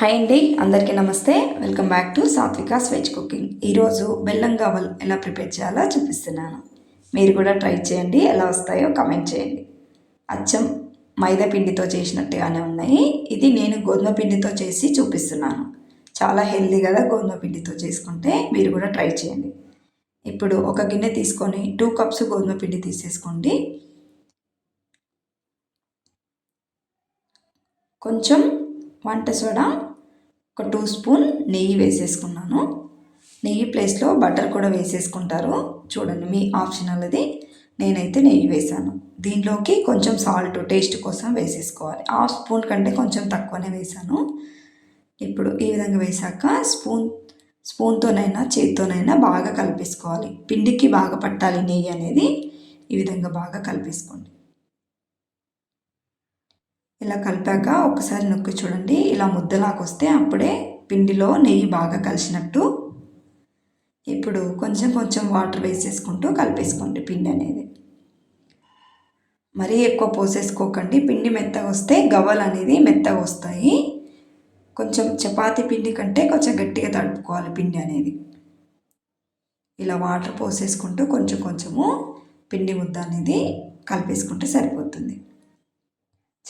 Hi అండి అందరికీ నమస్తే. Welcome back to Satvika veg cooking. ఈరోజు బెల్లం గవ్వలు ఎలా ప్రిపేర్ చేయాలో చూపిస్తున్నాను. మీరు కూడా ట్రై చేయండి ఎలా వస్తాయో కమెంట్ చేయండి. అచ్చం మైదా పిండితో చేసినట్టుగానే ఉన్నాయి. ఇది నేను గోధుమ పిండితో చేసి చూపిస్తున్నాను. చాలా హెల్దీ కదా గోధుమ పిండితో చేసుకుంటే మీరు కూడా ట్రై చేయండి. ఇప్పుడు ఒక గిన్నె తీసుకొని టూ కప్స్ గోధుమ పిండి తీసేసుకోండి. కొంచెం వంట సోడా ఒక టూ స్పూన్ నెయ్యి వేసేసుకున్నాను. నెయ్యి ప్లేస్లో బటర్ కూడా వేసేసుకుంటారు. చూడండి మీ ఆప్షనల్ అది నేనైతే నెయ్యి వేసాను దీంట్లోకి కొంచెం సాల్ట్ టేస్ట్ కోసం వేసేసుకోవాలి. హాఫ్ స్పూన్ కంటే కొంచెం తక్కువనే వేసాను ఇప్పుడు ఈ విధంగా వేసాక స్పూన్ స్పూన్తోనైనా చేత్తోనైనా బాగా కలిపేసుకోవాలి. పిండికి బాగా పట్టాలి నెయ్యి అనేది. ఈ విధంగా బాగా కలిపేసుకోండి. ఇలా కలిపాక ఒకసారి నొక్కి చూడండి. ఇలా ముద్దలాగా వస్తే అప్పుడే పిండిలో నెయ్యి బాగా కలిసినట్టు. ఇప్పుడు కొంచెం కొంచెం వాటర్ వేసేసుకుంటూ కలిపేసుకోండి పిండి అనేది. మరీ ఎక్కువ పోసేసుకోకండి. పిండి మెత్తగా వస్తే గవ్వలు అనేది మెత్తగా వస్తాయి. కొంచెం చపాతీ పిండి కంటే కొంచెం గట్టిగా తడుపుకోవాలి పిండి అనేది. ఇలా వాటర్ పోసేసుకుంటూ కొంచెం కొంచెము పిండి ముద్ద అనేది కలిపేసుకుంటే సరిపోతుంది.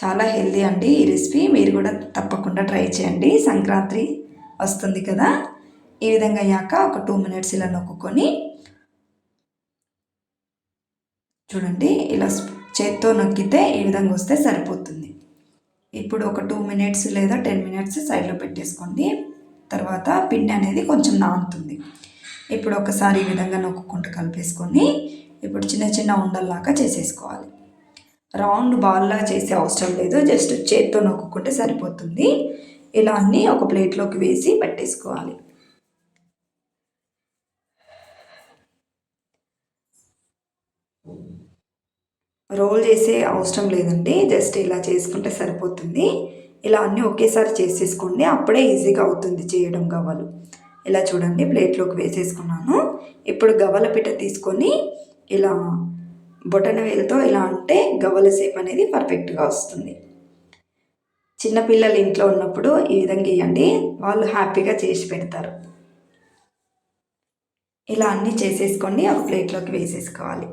చాలా హెల్దీ అండి ఈ రెసిపీ. మీరు కూడా తప్పకుండా ట్రై చేయండి. సంక్రాంతి వస్తుంది కదా. ఈ విధంగా అయ్యాక ఒక టూ మినిట్స్ ఇలా నొక్కుకొని చూడండి ఇలా చేత్తో నొక్కితే ఈ విధంగా వస్తే సరిపోతుంది. ఇప్పుడు ఒక టూ మినిట్స్ లేదా టెన్ మినిట్స్ సైడ్లో పెట్టేసుకోండి. తర్వాత పిండి అనేది కొంచెం నానుతుంది. ఇప్పుడు ఒకసారి ఈ విధంగా నొక్కుంటూ కలిపేసుకొని ఇప్పుడు చిన్న చిన్న ఉండల్లాగా చేసేసుకోవాలి. రౌండ్ బాల్లా చేసే అవసరం లేదు. జస్ట్ చేత్తో నొక్కుంటే సరిపోతుంది. ఇలా అన్నీ ఒక ప్లేట్లోకి వేసి పెట్టేసుకోవాలి. రోల్ చేసే అవసరం లేదండి. జస్ట్ ఇలా చేసుకుంటే సరిపోతుంది. ఇలా అన్నీ ఒకేసారి చేసేసుకోండి. అప్పుడే ఈజీగా అవుతుంది చేయడం గవ్వలు. ఇలా చూడండి ప్లేట్లోకి వేసేసుకున్నాను. ఇప్పుడు గవ్వల పిట తీసుకొని ఇలా బొటనవేలుతో ఇలా అంటే గవ్వల సేప్ అనేది పర్ఫెక్ట్గా వస్తుంది. చిన్నపిల్లలు ఇంట్లో ఉన్నప్పుడు ఈ విధంగా ఇవ్వండి వాళ్ళు హ్యాపీగా చేసి పెడతారు. ఇలా అన్నీ చేసేసుకోండి ఒక ప్లేట్లోకి వేసేసుకోవాలి.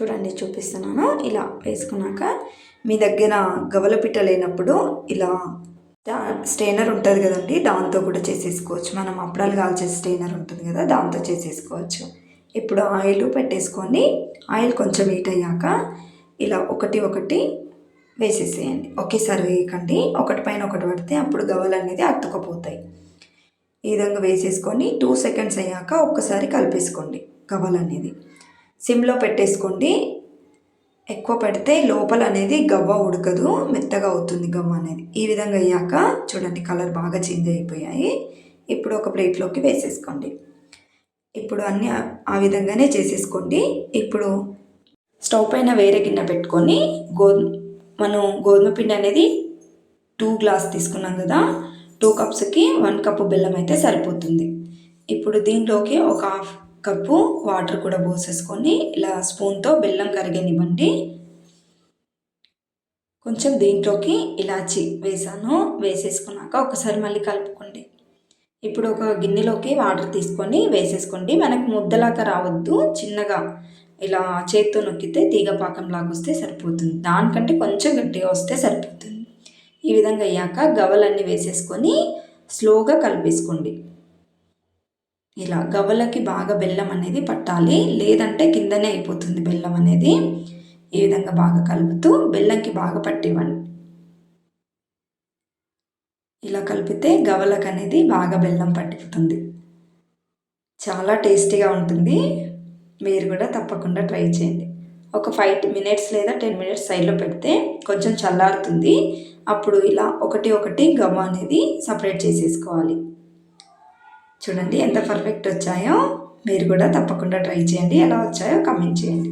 చూడండి చూపిస్తున్నాను. ఇలా వేసుకున్నాక మీ దగ్గర గవల పిట్ట లేనప్పుడు ఇలా స్టెయినర్ ఉంటుంది కదండి దాంతో కూడా చేసేసుకోవచ్చు. మనం అప్పడాలు కాల్చే స్టెయినర్ ఉంటుంది కదా దాంతో చేసేసుకోవచ్చు. ఇప్పుడు ఆయిల్ పెట్టేసుకొని ఆయిల్ కొంచెం హీట్ అయ్యాక ఇలా ఒకటి ఒకటి వేసేసేయండి. ఒకేసారి వేయకండి. ఒకటి పైన ఒకటి పడితే అప్పుడు గవలు అనేది అతుకపోతాయి ఈ విధంగా వేసేసుకొని టూ సెకండ్స్ అయ్యాక ఒక్కసారి కలిపేసుకోండి గవలు అనేది సిమ్లో పెట్టేసుకోండి. ఎక్కువ పెడితే లోపల అనేది గవ్వ ఉడకదు మెత్తగా అవుతుంది గవ్వ అనేది. ఈ విధంగా అయ్యాక చూడండి కలర్ బాగా చేంజ్ అయిపోయాయి. ఇప్పుడు ఒక ప్లేట్లోకి వేసేసుకోండి. ఇప్పుడు అన్నీ ఆ విధంగానే చేసేసుకోండి. ఇప్పుడు స్టవ్ పైన వేరే గిన్నె పెట్టుకొని గోధుమ మనం గోధుమ పిండి అనేది టూ గ్లాస్ తీసుకున్నాం కదా టూ కప్స్కి వన్ కప్పు బెల్లం అయితే సరిపోతుంది. ఇప్పుడు దీంట్లోకి ఒక హాఫ్ కప్పు వాటర్ కూడా పోసేసుకొని ఇలా స్పూన్తో బెల్లం కరిగనివ్వండి. కొంచెం దీంట్లోకి ఇలాచి వేసాను. వేసేసుకున్నాక ఒకసారి మళ్ళీ కలుపుకోండి. ఇప్పుడు ఒక గిన్నెలోకి వాటర్ తీసుకొని వేసేసుకోండి. మనకు ముద్దలాగా రావద్దు. చిన్నగా ఇలా చేత్తో నొక్కితే తీగపాకం లాగా వస్తే సరిపోతుంది. దానికంటే కొంచెం గట్టిగా వస్తే సరిపోతుంది. ఈ విధంగా అయ్యాక గవలన్నీ వేసేసుకొని స్లోగా కలిపేసుకోండి. ఇలా గవ్వలకి బాగా బెల్లం అనేది పట్టాలి. లేదంటే కిందనే అయిపోతుంది బెల్లం అనేది. ఈ విధంగా బాగా కలుపుతూ బెల్లంకి బాగా పట్టివ్వండి. ఇలా కలిపితే గవలకు అనేది బాగా బెల్లం పట్టిపోతుంది చాలా టేస్టీగా ఉంటుంది. మీరు కూడా తప్పకుండా ట్రై చేయండి. ఒక ఫైవ్ మినిట్స్ లేదా టెన్ మినిట్స్ సైడ్లో పెడితే కొంచెం చల్లారుతుంది. అప్పుడు ఇలా ఒకటి ఒకటి గవ్వ అనేది సపరేట్ చేసేసుకోవాలి. చూడండి ఎంత పర్ఫెక్ట్ వచ్చాయో మీరు కూడా తప్పకుండా ట్రై చేయండి. ఎలా వచ్చాయో కమెంట్ చేయండి.